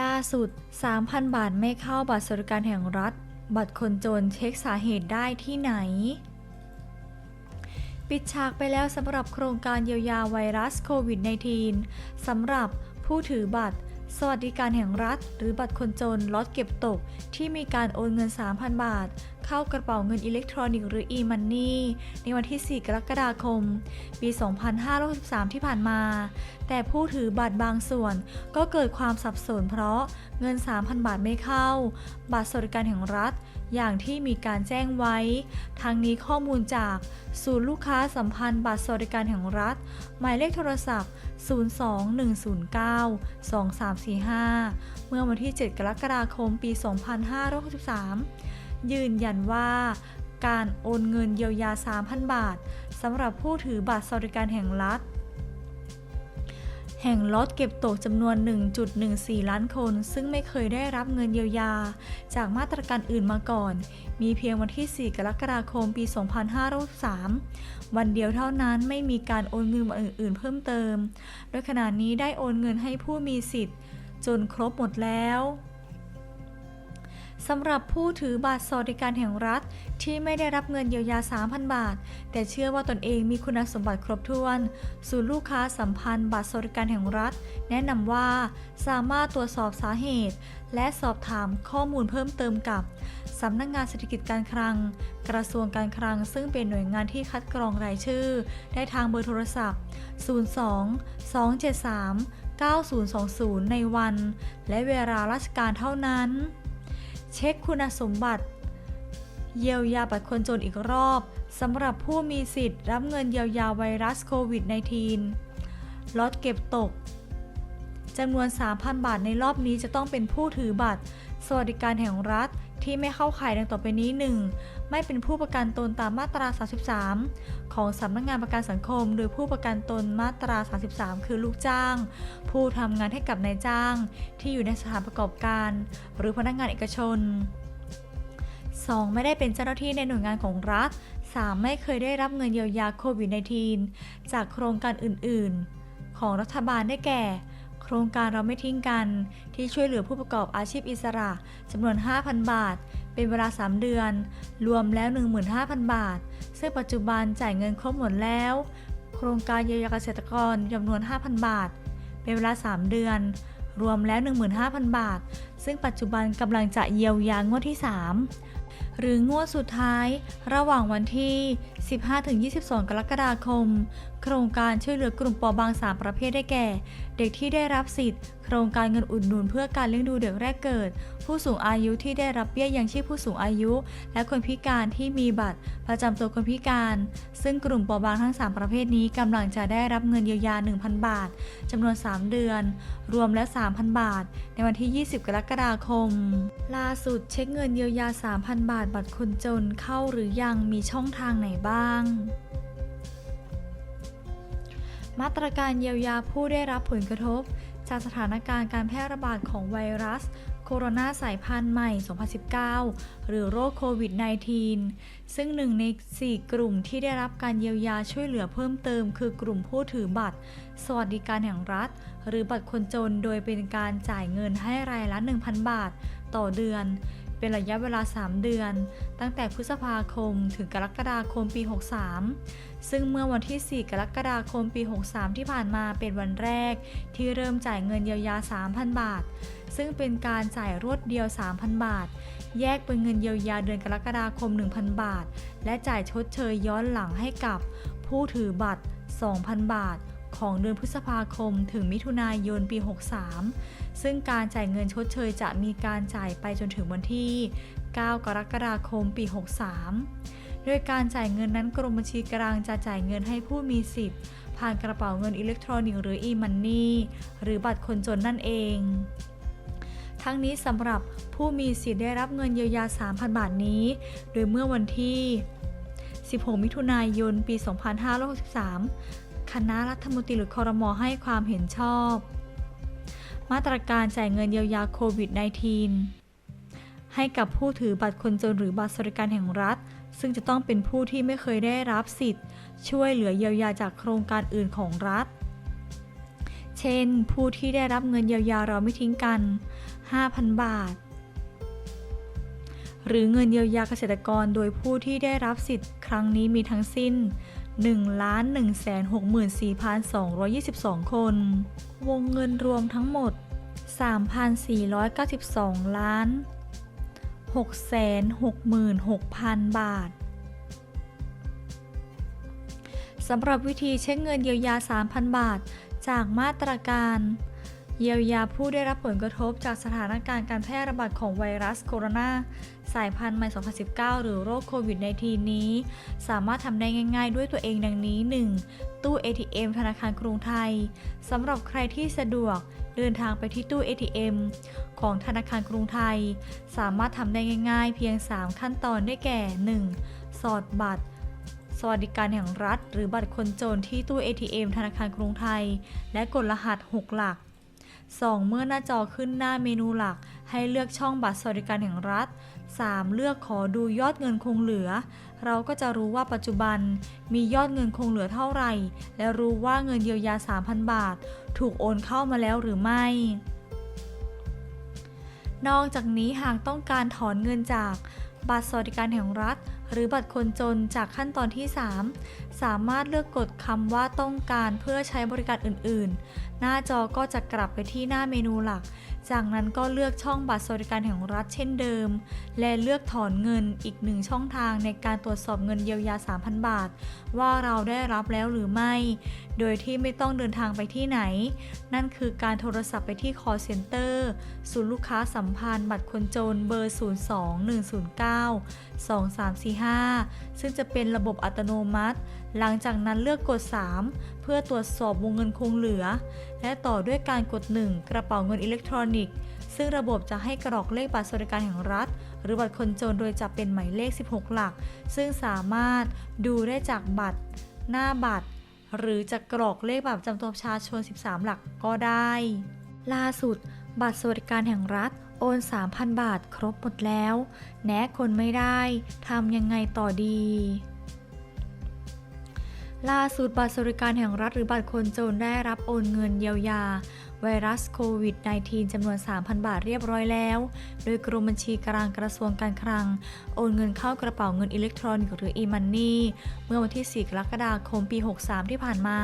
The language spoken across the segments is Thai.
ล่าสุด 3,000 บาทไม่เข้าบัตรสวัสดิการแห่งรัฐ บัตรคนจนเช็คสาเหตุได้ที่ไหน ปิดฉากไปแล้วสำหรับโครงการเยียวยาไวรัสโควิด -19 สำหรับผู้ถือบัตร สวัสดิการแห่งรัฐ หรือบัตรคนจนล็อตเก็บตก ที่มีการโอนเงิน 3,000 บาท เข้ากระเป๋าเงินอิเล็กทรอนิกส์หรือ e-money ในวันที่ 4 กรกฎาคม ปี 2563 ที่ผ่านมา แต่ผู้ถือบัตรบางส่วนก็เกิดความสับสนเพราะเงิน 3,000 บาทไม่เข้า บัตรสวัสดิการแห่งรัฐ อย่างที่มีการแจ้งไว้ทางนี้ข้อมูลจากศูนย์ลูกค้าสัมพันธ์บัตรสวัสดิการแห่งรัฐ หมายเลขโทรศัพท์ 021092345 เมื่อวันที่ 7 กรกฎาคม ปี 2563 ยืนยันว่าการโอนเงินเยียวยา 3,000 บาทสำหรับผู้ถือบัตรสวัสดิการแห่งรัฐ แห่งล็อตเก็บตกจำนวน 1.14 ล้านคน ซึ่งไม่เคยได้รับเงินเยียวยา จากมาตรการอื่นมาก่อน มีเพียงวันที่ 4 กรกฎาคม ปี 2563 วันเดียวเท่านั้นไม่มีการโอนเงินอื่น ๆ เพิ่มเติม โดยขณะนี้ได้โอนเงินให้ผู้มีสิทธิ์ จนครบหมดแล้ว สำหรับผู้ถือบัตรสวัสดิการแห่งรัฐ ที่ไม่ได้รับเงินเยียวยา 3,000 บาท แต่เชื่อว่าตนเองมีคุณสมบัติครบถ้วน ศูนย์ลูกค้าสัมพันธ์บัตรสวัสดิการแห่งรัฐ แนะนำว่าสามารถตรวจสอบสาเหตุ และสอบถามข้อมูลเพิ่มเติมกับสำนักงงานเศรษฐกิจการคลัง กระทรวงการคลัง ซึ่งเป็นหน่วยงานที่คัดกรองรายชื่อ ได้ทางเบอร์โทรศัพท์ 02 273 9020 ในวัน และเวลาราชการเท่านั้น เช็คคุณสมบัติ เยียวยาบัตรคนจนอีกรอบสำหรับผู้มีสิทธิ์รับเงินเยียวยาไวรัสโควิด -19 ลดเก็บตกจำนวน 3,000 บาทในรอบนี้จะต้องเป็นผู้ถือบัตร สวัสดิการแห่งรัฐ ที่ไม่เข้าข่ายดังต่อไปนี้ 1. ไม่เป็นผู้ประกันตนตามมาตรา 33 ของสำนักงานประกันสังคมโดยผู้ประกันตนมาตรา 33 คือลูกจ้าง ผู้ทำงานให้กับนายจ้าง ที่อยู่ในสถานประกอบการ หรือพนักงานเอกชน 2. ไม่ได้เป็นเจ้าหน้าที่ในหน่วยงานของรัฐ 3. ไม่เคยได้รับเงินเยียวยาโควิด -19 จากโครงการอื่น ๆ ของรัฐบาลได้แก่ ครงการเราไม่ทิ้งกัน ที่ช่วยเหลือผู้ประกอบอาชีพอิสระจำนวน 5,000 บาท เป็นเวลา 3 เดือน รวมแล้ว 15,000 บาท ซึ่งปัจจุบันจ่ายเงินครบหมดแล้ว โครงการเยียวยาเกษตรกรจำนวน 5,000 บาท เป็นเวลา 3 เดือน รวมแล้ว 15,000 บาท ซึ่งปัจจุบันกำลังจะเยียวยางวดที่ 3หรืองวดสุดท้ายระหว่างวันที่ 15-22 กรกฎาคมโครงการช่วยเหลือกลุ่มเปราะบาง 3 ประเภทได้แก่ เด็กที่ได้รับสิทธิ์ โครงการเงินอุดหนุนเพื่อการเลี้ยงดูเด็กแรกเกิด ผู้สูงอายุที่ได้รับเบี้ยยังชีพผู้สูงอายุ และคนพิการที่มีบัตร ประจำตัวคนพิการ ซึ่งกลุ่มเปราะบางทั้ง 3 ประเภทนี้กำลังจะได้รับเงินเยียวยา 1,000 บาทจำนวน 3 เดือน รวมแล้ว3,000 บาท ในวันที่ 20 กรกฎาคม ล่าสุดเช็คเงินเยียวยา 3,000 บาท บัตรคนจนเข้าหรือยังมีช่องทางไหนบ้าง มาตรการเยียวยาผู้ได้รับผลกระทบ จากสถานการณ์การแพร่ระบาดของไวรัส โคโรนาสายพันธุ์ใหม่ 2019 หรือโรคโควิด -19 ซึ่งหนึ่งใน 4 กลุ่มที่ได้รับการเยียวยาช่วยเหลือเพิ่มเติม คือกลุ่มผู้ถือบัตร สวัสดิการแห่งรัฐ หรือบัตรคนจนโดยเป็นการจ่ายเงินให้รายละ 1,000 บาท ต่อเดือน เป็นระยะเวลา 3 เดือน ตั้งแต่พฤษภาคมถึงกรกฎาคมปี 63 ซึ่งเมื่อวันที่ 4 กรกฎาคมปี 63 ที่ผ่านมาเป็นวันแรก ที่เริ่มจ่ายเงินเยียวยา 3,000 บาท ซึ่งเป็นการจ่ายรวดเดียว 3,000 บาท แยกเป็นเงินเยียวยาเดือนกรกฎาคม 1,000 บาท และจ่ายชดเชยย้อนหลังให้กับผู้ถือบัตร 2,000 บาท ของเดือนพฤษภาคม ถึงมิถุนายนปี 63 ซึ่งการจ่ายเงินชดเชยจะมีการจ่ายไปจนถึงวันที่ 9 กรกฎาคมปี 63 โดยการจ่ายเงินนั้นกรมบัญชีกลางจะจ่ายเงินให้ผู้มีสิทธิ์ ผ่านกระเป๋าเงินอิเล็กทรอนิกส์หรือ e-money หรือบัตรคนจนนั่นเองทั้งนี้สำหรับผู้มีสิทธิ์ได้รับเงินเยียวยา 3,000 บาทนี้ โดยเมื่อวันที่ 16 มิถุนายน ปี 2563 คณะรัฐมนตรีหรือคอรมอให้ความเห็นชอบ มาตรการจ่ายเงินเยียวยาโควิด -19 ให้กับผู้ถือบัตรคนจนหรือบัตรสวัสดิการแห่งรัฐ ซึ่งจะต้องเป็นผู้ที่ไม่เคยได้รับสิทธิ์ ช่วยเหลือเยียวยาจากโครงการอื่นของรัฐ เช่น ผู้ที่ได้รับเงินเยียวยาเราไม่ทิ้งกัน 5,000 บาทหรือเงินเยียวยาเกษตรกรโดยผู้ที่ได้รับสิทธิ์ครั้งนี้มีทั้งสิ้น 1,164,222 คน วงเงินรวมทั้งหมด 3,492 ล้าน 666,000 บาท สำหรับวิธีเช็คเงินเยียวยา 3,000 บาท จากมาตรการ เยียวยาผู้ได้รับผลกระทบจากสถานการณ์การแพร่ระบาดของไวรัสโคโรนาสายพันธุ์ใหม่ 2019 หรือโรคโควิด -19 นี้ สามารถทำได้ง่าย ๆ ด้วยตัวเองดังนี้ 1. ตู้ ATM ธนาคารกรุงไทย สำหรับใครที่สะดวกเดินทางไปที่ตู้ ATM ของธนาคารกรุงไทย สามารถทำได้ง่าย ๆ เพียง 3 ขั้นตอนได้แก่ 1. สอดบัตรสวัสดิการแห่งรัฐ หรือบัตรคนจนที่ตู้ ATM ธนาคารกรุงไทย และกดรหัส 6 หลัก 2. เมื่อหน้าจอขึ้นหน้าเมนูหลัก ให้เลือกช่องบัตรสวัสดิการแห่งรัฐ 3. เลือกขอดูยอดเงินคงเหลือ เราก็จะรู้ว่าปัจจุบันมียอดเงินคงเหลือเท่าไหร่ และรู้ว่าเงินเยียวยา 3,000 บาท ถูกโอนเข้ามาแล้วหรือไม่ นอกจากนี้หากต้องการถอนเงินจาก บัตรสวัสดิการแห่งรัฐ หรือบัตรคนจนจากขั้นตอนที่ 3 สามารถเลือกกดคำว่าต้องการเพื่อใช้บริการอื่น ๆ หน้าจอก็จะกลับไปที่หน้าเมนูหลัก จากนั้นก็เลือกช่องบัตรสวัสดิการแห่งรัฐเช่นเดิม และเลือกถอนเงินอีกหนึ่งช่องทางในการตรวจสอบเงินเยียวยา 3,000 บาท ว่าเราได้รับแล้วหรือไม่โดยที่ไม่ต้องเดินทางไปที่ไหน นั่นคือการโทรศัพท์ไปที่ call center ศูนย์ลูกค้าสัมพันธ์บัตรคนจนเบอร์ 02 109 2345 ซึ่งจะเป็นระบบอัตโนมัติ หลังจากนั้นเลือกกด 3 เพื่อตรวจสอบวงเงินคงเหลือ และต่อด้วยการกด 1 กระเป๋าเงินอิเล็กทรอนิกส์ซึ่งระบบจะให้กรอกเลขบัตรสวัสดิการแห่งรัฐ หรือบัตรคนจนโดยจะเป็นหมายเลข 16 หลัก ซึ่งสามารถดูได้จากบัตร หน้าบัตร หรือจะกรอกเลขบัตรประจำตัวประชาชน 13 หลักก็ได้ ล่าสุด บัตรสวัสดิการแห่งรัฐโอน 3,000 บาทครบหมดแล้ว แนะคนไม่ได้ ทำยังไงต่อดี ล่าสุดบัตรสวัสดิการแห่งรัฐหรือบัตรคนจนได้รับโอนเงินเยียวยา ไวรัสโควิด -19 จำนวน 3,000 บาทเรียบร้อยแล้ว โดยกรมบัญชีกลางกระทรวงการคลัง โอนเงินเข้ากระเป๋าเงินอิเล็กทรอนิกส์หรือ e-money เมื่อวันที่ 4 กรกฎาคมปี 63 ที่ผ่านมา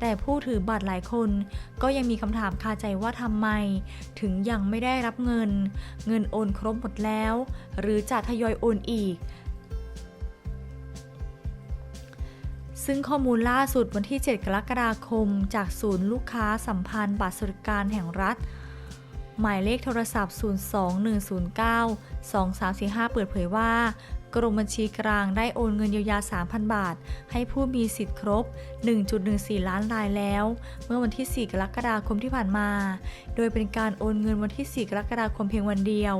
แต่ผู้ถือบัตรหลายคน ก็ยังมีคำถามคาใจว่าทำไม ถึงยังไม่ได้รับเงิน เงินโอนครบหมดแล้ว หรือจะทยอยโอนอีก ซึ่งข้อมูลล่าสุดวันที่ 7 กรกฎาคม จากศูนย์ลูกค้าสัมพันธ์บัตรสวัสดิการแห่งรัฐ หมายเลขโทรศัพท์ 021092345 เปิดเผยว่ากรมบัญชีกลางได้โอนเงินเยียวยา 3,000 บาท ให้ผู้มีสิทธิ์ครบ 1.14 ล้านรายแล้ว เมื่อวันที่ 4 กรกฎาคมที่ผ่านมา โดยเป็นการโอนเงินวันที่ 4 กรกฎาคมเพียงวันเดียว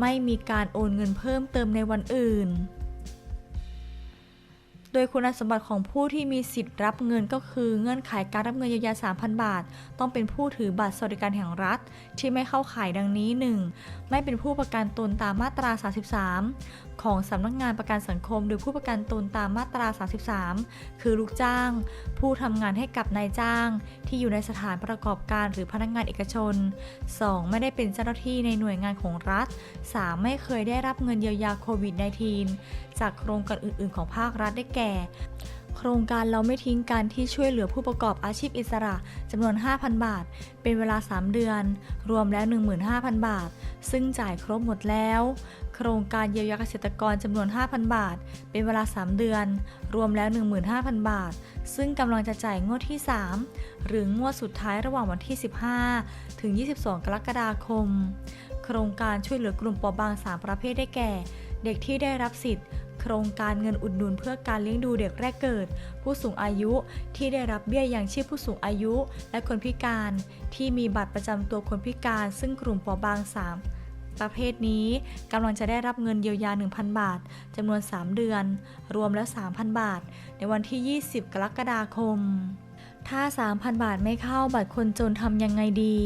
ไม่มีการโอนเงินเพิ่มเติมในวันอื่น โดยคุณสมบัติของผู้ที่มีสิทธิ์รับเงินก็คือ เงื่อนไขการรับเงินเยียวยา 3,000 บาท ต้องเป็นผู้ถือบัตรสวัสดิการแห่งรัฐ ที่ไม่เข้าข่ายดังนี้ 1. ไม่เป็นผู้ประกันตนตามมาตรา 33 ของสำนักงานประกันสังคม หรือผู้ประกันตนตามมาตรา 33 คือลูกจ้าง ผู้ทำงานให้กับนายจ้าง ที่อยู่ในสถานประกอบการหรือพนักงานเอกชน 2. ไม่ได้เป็นเจ้าหน้าที่ในหน่วยงานของรัฐ 3. ไม่เคยได้รับเงินเยียวยาโควิด -19 จากโครงการอื่น ๆ ของภาครัฐได้แก่โครงการเราไม่ทิ้งกันที่ช่วยเหลือผู้ประกอบอาชีพอิสระจำนวน 5,000 บาท เป็นเวลา 3 เดือน รวมแล้ว 15,000 บาท ซึ่งจ่ายครบหมดแล้ว โครงการเยียวยาเกษตรกรจำนวน 5,000 บาท เป็นเวลา 3 เดือน รวมแล้ว 15,000 บาท ซึ่งกำลังจะจ่ายงวดที่ 3 หรืองวดสุดท้ายระหว่างวันที่ 15 ถึง 22 กรกฎาคม โครงการช่วยเหลือกลุ่มเปราะบาง 3 ประเภทได้แก่ เด็กที่ได้รับสิทธิ์ โครงการเงินอุดหนุนเพื่อการเลี้ยงดูเด็กแรกเกิด ผู้สูงอายุที่ได้รับเบี้ยยังชีพผู้สูงอายุ และคนพิการ ที่มีบัตรประจำตัวคนพิการ ซึ่งกลุ่มเปราะบาง 3ประเภทนี้กำลังจะได้รับเงินเยียวยา 1,000 บาท จำนวน 3 เดือน รวมแล้ว 3,000 บาท ในวันที่ 20 กรกฎาคม ถ้า 3,000 บาทไม่เข้าบัตรคนจนทำยังไงดี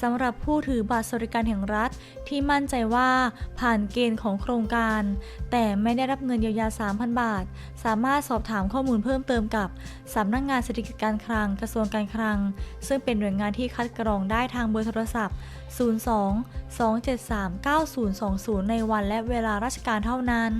สำหรับผู้ถือบัตรสวัสดิการแห่งรัฐ ที่มั่นใจว่าผ่านเกณฑ์ของโครงการ แต่ไม่ได้รับเงินเยียวยา 3,000 บาท สามารถสอบถามข้อมูลเพิ่มเติมกับสำนักงานเศรษฐกิจการคลังกระทรวงการคลัง ซึ่งเป็นหน่วยงานที่คัดกรองได้ทางเบอร์โทรศัพท์ 02 273 9020 ในวันและเวลาราชการเท่านั้น